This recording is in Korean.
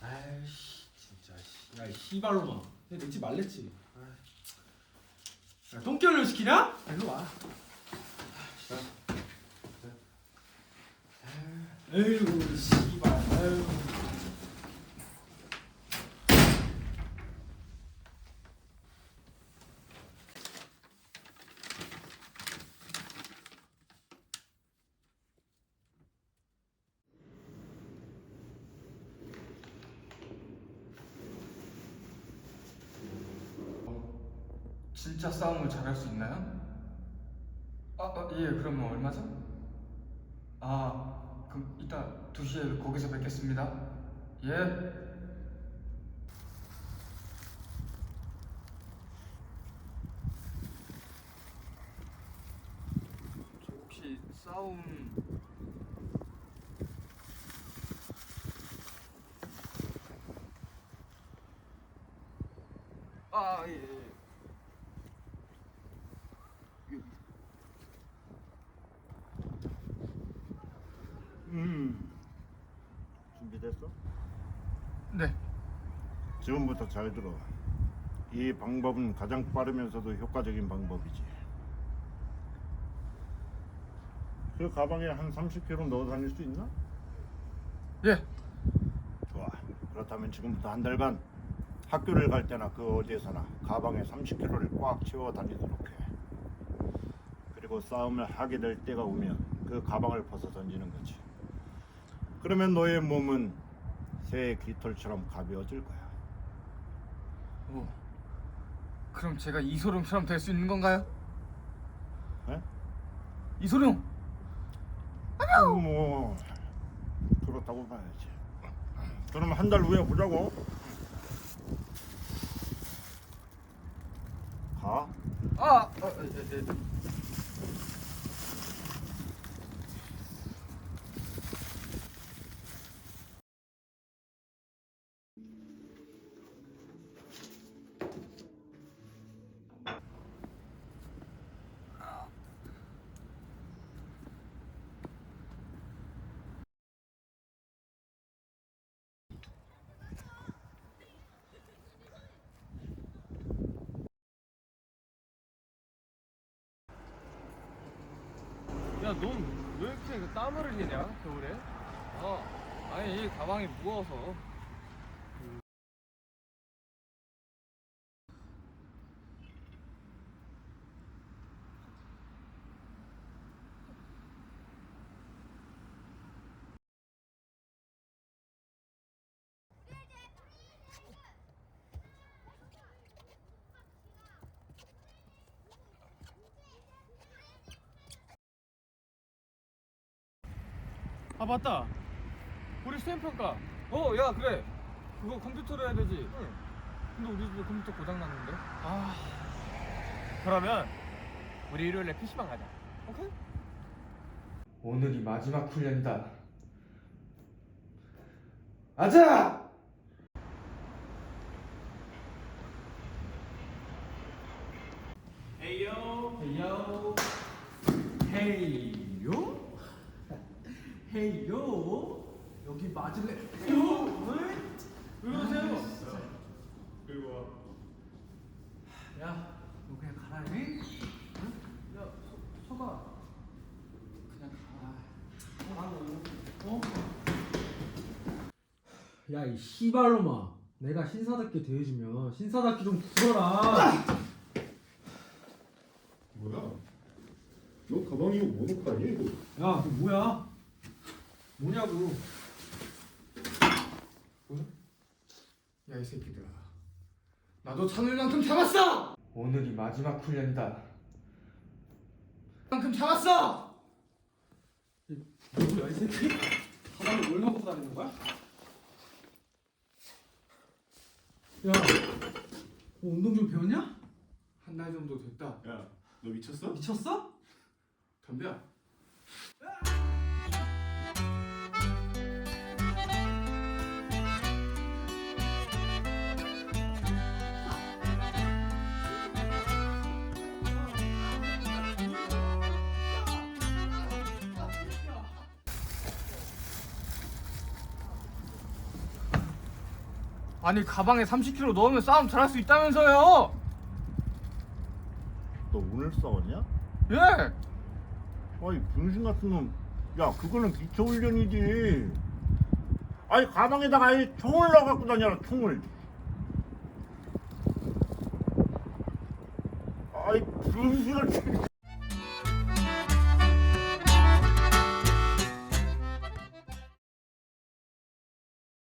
아이씨 진짜 씨. 야이 씨발로마 내가 늦지 말랬지 아이. 야 똥결을 시키냐? 일로 와 아, 진짜. 씨 진짜 싸움을 잘할 수 있나요? 아, 아, 예, 그러면 얼마죠? 아, 그럼 이따 2시에 거기서 뵙겠습니다. 예. 저 혹시 싸움 아, 예, 예. 음. 준비됐어? 네. 지금부터 잘 들어. 이 방법은 가장 빠르면서도 효과적인 방법이지. 그 가방에 한 30kg 넣어 다닐 수 있나? 예. 좋아. 그렇다면 지금부터 한 달간 학교를 갈 때나 그 어디에서나 가방에 30kg를 꽉 채워 다니도록 해. 그리고 싸움을 하게 될 때가 오면 그 가방을 벗어 던지는 거지. 그러면 너의 몸은 새의 깃털처럼 가벼워질 거야. 오. 그럼 제가 이소룡처럼 될 수 있는 건가요? 에? 이소룡. 아니요. 뭐 그렇다고 봐야지. 그럼 한 달 후에 보자고. 가. 아, 어, 예, 예. 야, 넌 왜 이렇게 땀을 흘리냐, 겨울에? 어, 아니, 이 가방이 무거워서. 아, 맞다. 우리 수행평가. 어, 야, 그래. 그거 컴퓨터로 해야 되지. 응. 근데 우리 집에 컴퓨터 고장 났는데. 아. 그러면 우리 일요일에 PC방 가자. 오케이? 오늘이 마지막 훈련이다. 아자! 헤이요. 헤이요. 헤이요? 헤이 요? 여기 맞을래? 요? 왜 그러세요? 그리고 야, 너 그냥 가라, 잉? 응? 야, 서, 서가. 그냥 가. 어? 야 이 씨발로마 내가 신사답게 대해주면 신사답게 좀 굴어라 뭐야? 너 가방 이거 뭐 놓고 다니? 이거? 야너 뭐야 뭐냐고 야, 이 새끼들아. 나도 참을 만큼 참았어! 오늘이 마지막 훈련이다. 만큼 참았어! 뭐야 이 새끼? 가방을 뭘 갖고 다니는 거야? 야, 뭐 운동 좀 배웠냐? 한 달 정도 됐다. 야, 너 미쳤어? 미쳤어? 덤벼. 아니 가방에 30kg 넣으면 싸움 잘할 수 있다면서요 너 오늘 싸웠냐? 예 아이 병신 같은 놈. 야 그거는 기초 훈련이지. 아니 가방에다가 아예 총을 넣어 갖고 다녀라 총을. 아이 같은.